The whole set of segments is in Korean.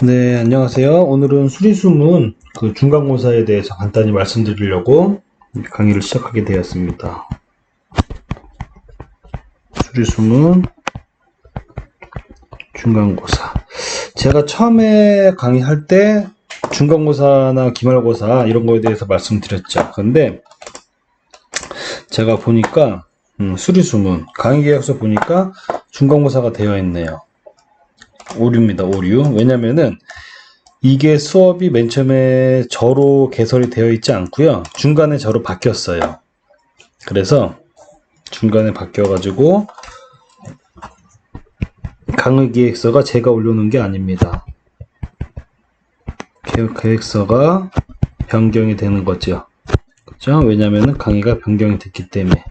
네, 안녕하세요. 오늘은 수리수문 그 중간고사에 대해서 간단히 말씀드리려고 강의를 시작하게 되었습니다. 수리수문 중간고사. 제가 처음에 강의할 때 중간고사나 기말고사 이런 거에 대해서 말씀드렸죠. 근데 제가 보니까 음, 수리수문 강의 계약서 보니까 중간고사가 되어 있네요. 오류입니다, 오류. 왜냐면은 이게 수업이 맨 처음에 저로 개설이 되어 있지 않고요. 중간에 저로 바뀌었어요. 그래서 중간에 바뀌어가지고 강의 기획서가 제가 올려놓은 게 아닙니다. 계- 계획서가 변경이 되는 거죠. 그죠? 왜냐면은 강의가 변경이 됐기 때문에.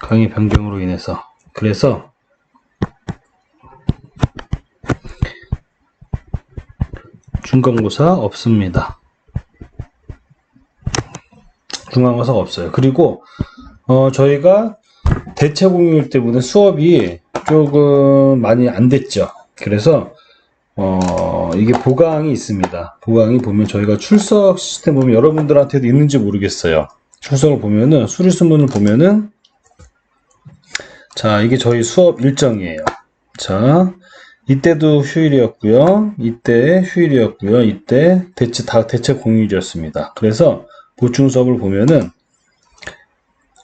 강의 변경으로 인해서. 그래서 중간고사 없습니다. 중간고사가 없어요. 그리고 어, 저희가 대체 공휴일 때문에 수업이 조금 많이 안 됐죠. 그래서 어, 이게 보강이 있습니다. 보강이 보면 저희가 출석 시스템 보면 여러분들한테도 있는지 모르겠어요. 출석을 보면은 수리수문을 보면은 자 이게 저희 수업 일정이에요. 자 이때도 휴일이었고요. 이때 휴일이었고요. 이때 대체 다 대체 공휴일이었습니다. 그래서 보충 수업을 보면은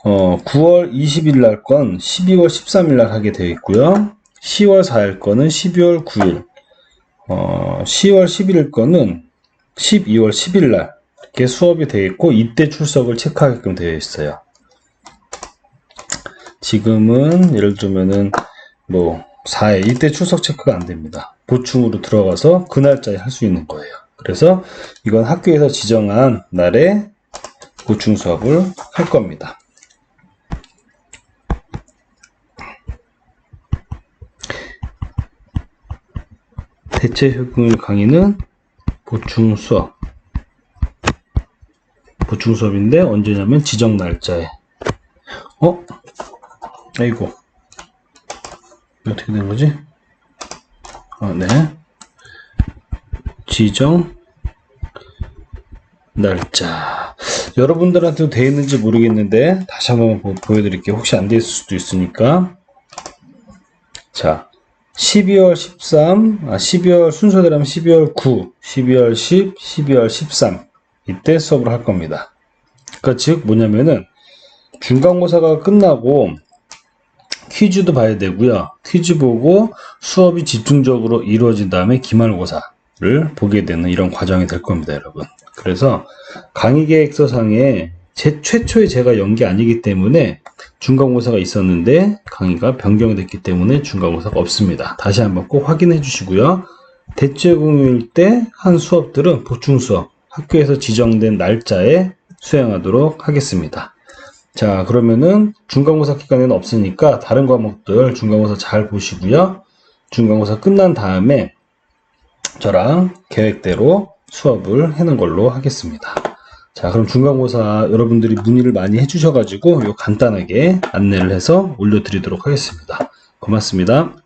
어, 9월 20일 날 건 12월 13일 날 하게 되어 있고요. 10월 4일 거는 12월 9일, 어, 10월 11일 거는 12월 10일 날 이렇게 수업이 되어 있고 이때 출석을 체크하게끔 되어 있어요. 지금은 예를 들면은 뭐 4회 이때 출석 체크가 안 됩니다. 보충으로 들어가서 그 날짜에 할 수 있는 거예요. 그래서 이건 학교에서 지정한 날에 보충 수업을 할 겁니다. 대체 효금일 강의는 보충 수업. 보충 수업인데 언제냐면 지정 날짜에. 어? 아이고. 어떻게 된 거지? 아, 네. 지정 날짜. 여러분들한테도 돼 있는지 모르겠는데 다시 한번 보, 보여드릴게요. 혹시 안 돼 있을 수도 있으니까. 자, 12월 13, 아, 12월 순서대로 하면 12월 9, 12월 10, 12월 13 이때 수업을 할 겁니다. 그러니까 즉 뭐냐면은 중간고사가 끝나고 퀴즈도 봐야 되고요. 퀴즈 보고 수업이 집중적으로 이루어진 다음에 기말고사를 보게 되는 이런 과정이 될 겁니다, 여러분. 그래서 강의 계획서상에 제 최초에 제가 연기 아니기 때문에 중간고사가 있었는데 강의가 변경됐기 때문에 중간고사가 없습니다. 다시 한번 꼭 확인해 주시고요. 대체 공휴일 때 한 수업들은 보충 수업 학교에서 지정된 날짜에 수행하도록 하겠습니다. 자, 그러면은 중간고사 기간에는 없으니까 다른 과목들 중간고사 잘 보시고요. 중간고사 끝난 다음에 저랑 계획대로 수업을 해는 걸로 하겠습니다. 자, 그럼 중간고사 여러분들이 문의를 많이 해주셔가지고 요 간단하게 안내를 해서 올려드리도록 하겠습니다. 고맙습니다.